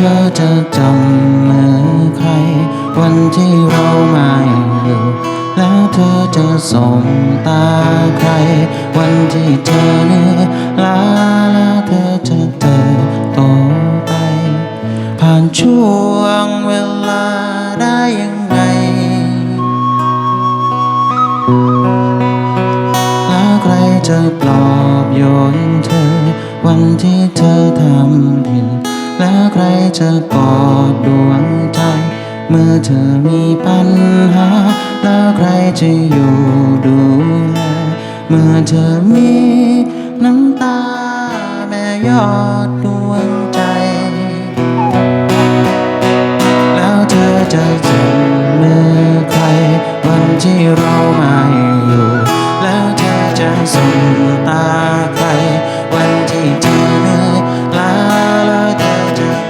เธอจะจำมือใคร วันที่เราไม่อยู่แล้วเธอจะส่งตาใคร วันที่เธอเหนื่อยล้าแล้วเธอจะเติบโตไป ผ่านช่วงเวลาได้ยังไง แล้วใครจะปลอบโยนเธอ วันที่เธอ ใครจะกอดดวงใจ เมื่อเธอมีปัญหา แล้วใครจะอยู่ดูแล เมื่อเธอมีน้ำตาแม่ยอดดวงใจ แล้วเธอจะจับมือใคร วันที่เราไม่อยู่ แล้วเธอจะส่งตาใคร